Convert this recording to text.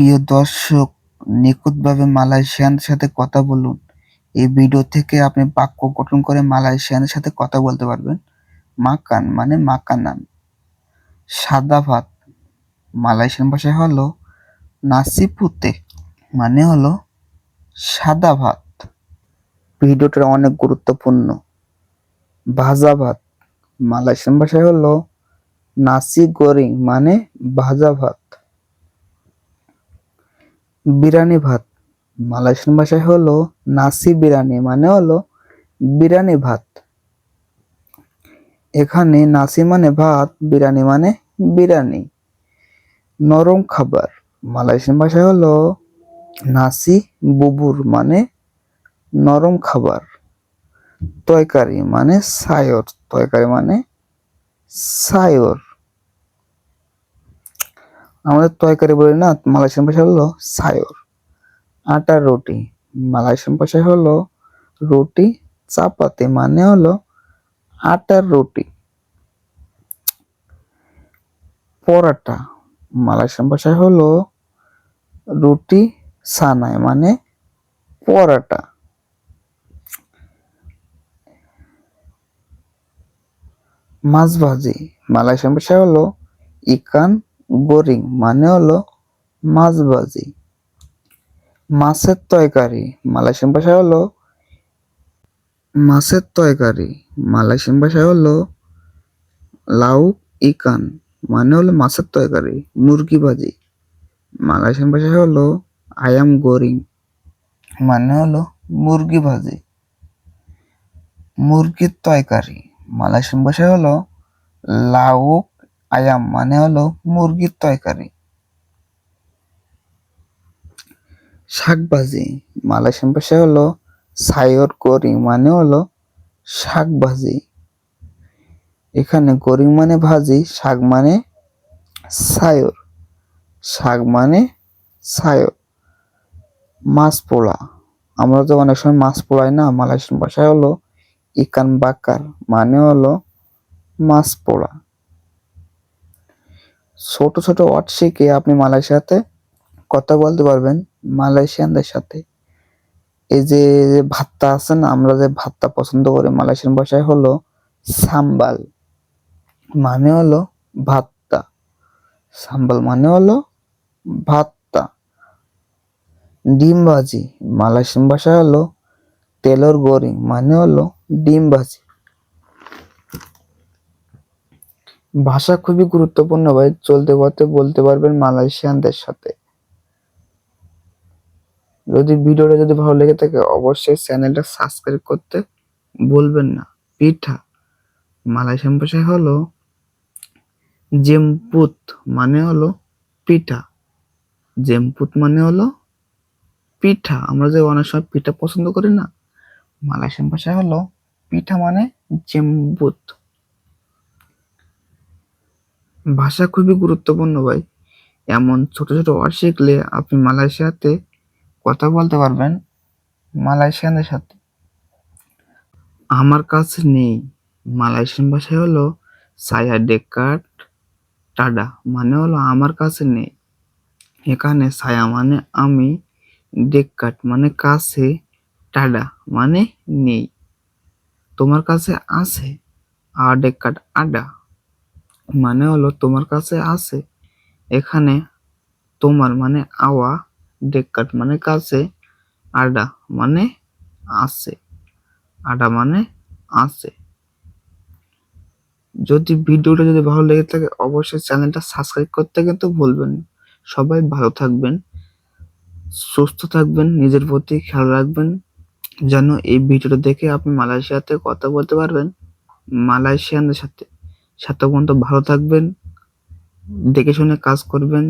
প্রিয় দর্শক, নিখুঁতভাবে মালয়েশিয়ানদের সাথে কথা বলুন। এই ভিডিও থেকে আপনি বাক্য গঠন করে মালয়েশিয়ানদের সাথে কথা বলতে পারবেন। মাকান মানে মাকানান। সাদা ভাত। মালয়েশিয়ান ভাষায় হলো নাসি পুতে মানে হলো সাদা ভাত। ভিডিওটা অনেক গুরুত্বপূর্ণ। ভাজা ভাত। মালয়েশিয়ান ভাষায় হলো নাসি গোরিং মানে ভাজা ভাত। বিরিয়ানি ভাত। মালয়েশিয়ান ভাষায় হলো নাসি বিরিয়ানি মানে হলো বিরিয়ানি ভাত। এখানে নাসি মানে ভাত বিরিয়ানি মানে বিরিয়ানি নরম খাবার। মালয়েশিয়ান ভাষায় হলো নাসি বুবুর মানে নরম খাবার। তয়কারি মানে সায়র। তয়কারি মানে সায়র। আমাদের তরকারি বলি না মালয়েশিয়ান ভাষা হলো সায়র। আটার রুটি। মালয়েশিয়ান ভাষায় হলো রুটি, চাপাতি মানে হলো আটার রুটি। পরাটা মালয়েশিয়ান ভাষায় হলো রুটি সানায় মানে পরাটা। মাছ ভাজি মালয়েশিয়ান ভাষায় হলো ইকান গোরিং মানে হলো মাছ ভাজি মাছের তরকারি, মালয়েশিয়ান ভাষায় হলো মাছের তরকারি, মালয়েশিয়ান ভাষায় হলো লাউ ইকান মানে হলো মাছের তরকারি, মুরগি ভাজি। মালয়েশিয়ান ভাষায় হলো আয়াম গোরিং মানে হলো মুরগি ভাজি। মুরগির তরকারি, মালয়েশিয়ান ভাষায় হলো লাউক আয়াম মানে হলো মুরগির তরকারি। শাক ভাজি মালয়েশিয়ান ভাষায় হলো সায়র গোরিং মানে হলো শাক ভাজি এখানে গোরিং মানে ভাজি, শাক মানে সায়র শাক মানে সায়র মাছ পোড়া, আমরা তো অনেক সময় মাছ পোড়াই না, মালয়েশিয়ান ভাষায় হলো ইকান বাকার মানে হলো মাছ পোড়া। ছোট ছোট ওয়ার্ড শিখে আপনি মালয়েশিয়াতে কথা বলতে পারবেন, মালয়েশিয়ানদের সাথে। এই যে ভাতটা আছে না, আমরা যে ভাতটা পছন্দ করি মালয়েশিয়ান ভাষায় হলো সাম্বাল। মানে হলো ভাতটা। সাম্বাল মানে হলো ভাতটা। ডিম ভাজি। মালয়েশিয়ান ভাষায় হলো তেলর গোরিং মানে হলো ডিম ভাজি। ভাষা খুবই গুরুত্বপূর্ণ ভাই। চলতে পথে বলতে পারবেন মালয়েশিয়ানদের সাথে। যদি ভিডিওটা যদি ভালো লেগে থাকে, অবশ্যই চ্যানেলটা সাবস্ক্রাইব করতে ভুলবেন না। পিঠা। মালয়েশিয়ান ভাষায় হলো জেমপুত মানে হলো পিঠা। জেমপুত মানে হলো পিঠা। আমরা যে অনেক সময় পিঠা পছন্দ করি না, মালয়েশিয়ান ভাষায় হলো পিঠা মানে জেমপুত ভাষা খুবই গুরুত্বপূর্ণ ভাই। এমন ছোট ছোট ওয়ার্ড শিখলে আপনি মালয়েশিয়াতে কথা বলতে পারবেন, মালয়েশিয়ানদের সাথে। আমার কাছে নেই। মালয়েশিয়ান ভাষায় হলো সায়া ডেকাট টাডা মানে হলো আমার কাছে নেই। এখানে সায়া মানে আমি ডেকাট মানে কাছে, টাডা মানে নেই। তোমার কাছে আছে? আর ডেকাট আডা। মানে হলো তোমার কাছে আছে। এখানে তোমার মানে আওয়া ডেকাট মানে কাছে, আডা মানে আছে, আডা মানে আছে। যদি ভিডিওটা যদি ভালো লেগে থাকে, অবশ্যই চ্যানেলটা সাবস্ক্রাইব করতে কিন্তু ভুলবেন। সবাই ভালো থাকবেন, সুস্থ থাকবেন, নিজের প্রতি খেয়াল রাখবেন, যেন এই ভিডিওটা দেখে আপনি মালয়েশিয়াতে কথা বলতে পারবেন, মালয়েশিয়ানদের সাথে। সাথে পর্যন্ত ভালো থাকবেন দেখে শুনে কাজ করবেন।